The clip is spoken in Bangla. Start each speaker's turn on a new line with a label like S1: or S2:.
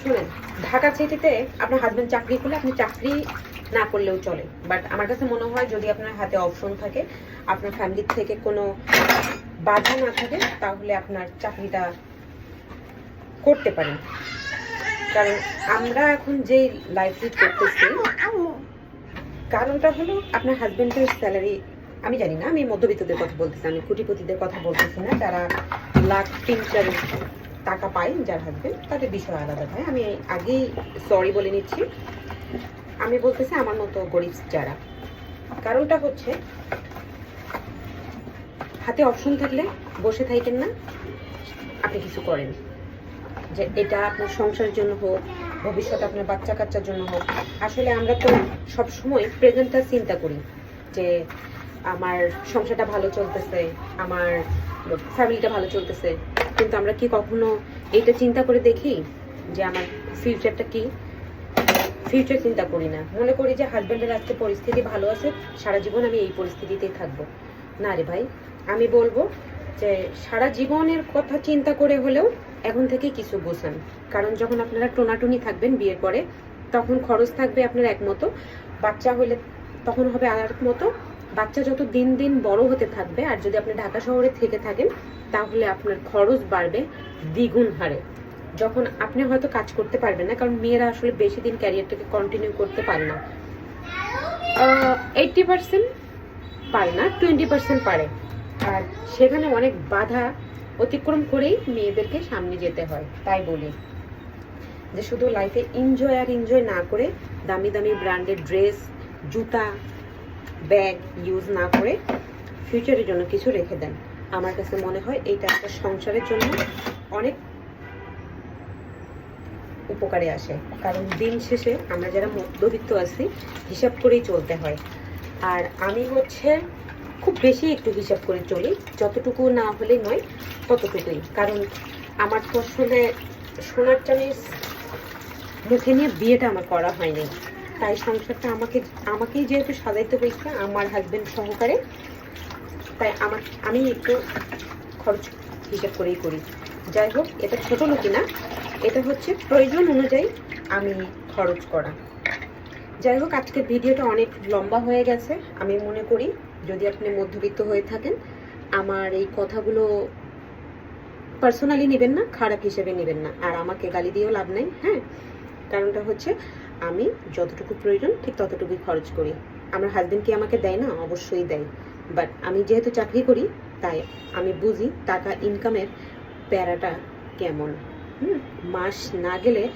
S1: শুনেন, ঢাকা সিটিতে আপনার হাজবেন্ড চাকরি করলে আপনি চাকরি না করলেও চলে। বাট আমার কাছে মনে হয় যদি আপনার হাতে অপশন থাকে, আপনার ফ্যামিলির থেকে কোনো বাধা না থাকে, তাহলে আপনার চাকরিটা করতে পারেন। কারণ আমরা এখন যেই লাইফ লিড করতেছি, কারণটা হলো আপনার হাজবেন্ডের স্যালারি আমি জানি না, আমি মধ্যবিত্তদের কথা বলতেছি, আমি কোটিপতিদের কথা বলতেছি না, যারা লাখ তিন চার টাকা পায় যার হাজবেন্ড তাদের বিষয় আলাদা হয় আমি আগেই সরি বলে নিচ্ছি। আমি বলতেছি আমার মতো গরিব যারা, কারণটা হচ্ছে হাতে অপশন থাকলে বসে থাকেন না, আপনি কিছু করেন। যে এটা আপনার সংসারের জন্য হোক, ভবিষ্যতে আপনার বাচ্চা কাচ্চার জন্য হোক। আসলে আমরা তো সবসময় প্রেজেন্টটা চিন্তা করি যে আমার সংসারটা ভালো চলতেছে, আমার ফ্যামিলিটা ভালো চলতেছে। কিন্তু আমরা কি কখনো এইটা চিন্তা করে দেখি? যে আমার ফিউচারটা কি? ফিউচার চিন্তা করি না। মনে করি যে হাজব্যান্ডের আজকে পরিস্থিতি ভালো আছে, সারা জীবন আমি এই পরিস্থিতিতেই থাকব। না রে ভাই, আমি বলব যে সারা জীবনের কথা চিন্তা করে হলেও এখন থেকে কিছু গোছান। কারণ যখন আপনারা টোনাটুনি থাকবেন বিয়ের পরে, তখন খরচ থাকবে আপনার এক মতো বাচ্চা হলে তখন হবে আর এক মতো বাচ্চা যত দিন দিন বড় হতে থাকবে, আর যদি আপনি ঢাকা শহরে থেকে থাকেন, তাহলে আপনার খরচ বাড়বে দ্বিগুণ হারে। যখন আপনি হয়তো কাজ করতে পারবেন না, কারণ মেয়েরা আসলে বেশি দিন ক্যারিয়ারটাকে কন্টিনিউ করতে পারে না। এইটটি পার্সেন্ট পারে না টোয়েন্টি পার্সেন্ট পারে। আর সেখানে অনেক বাধা অতিক্রম করেই মেয়েদেরকে সামনে যেতে হয়, তাই বলি। যে শুধু লাইফে এনজয় আর এনজয় না করে দামি দামি ব্র্যান্ডের ড্রেস জুতা ব্যাগ ইউজ না করে ফিউচারের জন্য কিছু রেখে দেন। আমার কাছে মনে হয় এইটা একটা সংসারের জন্য অনেক উপকারে আসে। কারণ দিন শেষে আমরা যারা মধ্যবিত্ত আছি, হিসাব করেই চলতে হয়। আর আমি হচ্ছে খুব বেশি একটু হিসাব করে চলি, যতটুকু না হলে নয়, ততটুকুই। কারণ আমার তো আসলে সোনার চানিস মুখে নিয়ে বিয়েটা আমার করা হয়নি। তাই সংসারটা আমাকে, আমাকেই যেহেতু সাজাইতে হয়েছে, আমার হাজবেন্ড সহকারে, তাই আমার, আমি একটু খরচ হিসাব করেই করি। যাই হোক, এটা ছোটো লোকি না, এটা হচ্ছে প্রয়োজন অনুযায়ী আমি খরচ করা। যাই হোক, আজকের ভিডিওটা অনেক লম্বা হয়ে গেছে। আমি মনে করি, যদি আপনি মধ্যবিত্ত হয়ে থাকেন, আমার এই কথাগুলো পার্সোনালি নেবেন না, খারাপ হিসেবে নেবেন না। আর আমাকে গালি দিয়েও লাভ নেই হ্যাঁ? কারণটা হচ্ছে আমি যতটুকু প্রয়োজন ঠিক ততটুকুই খরচ করি। আমার হাজব্যান্ড কি আমাকে দেয় না? অবশ্যই দেয়। বাট আমি যেহেতু চাকরি করি, তাই আমি বুঝি টাকা ইনকামের প্যারাটা কেমন। মাস না গেলে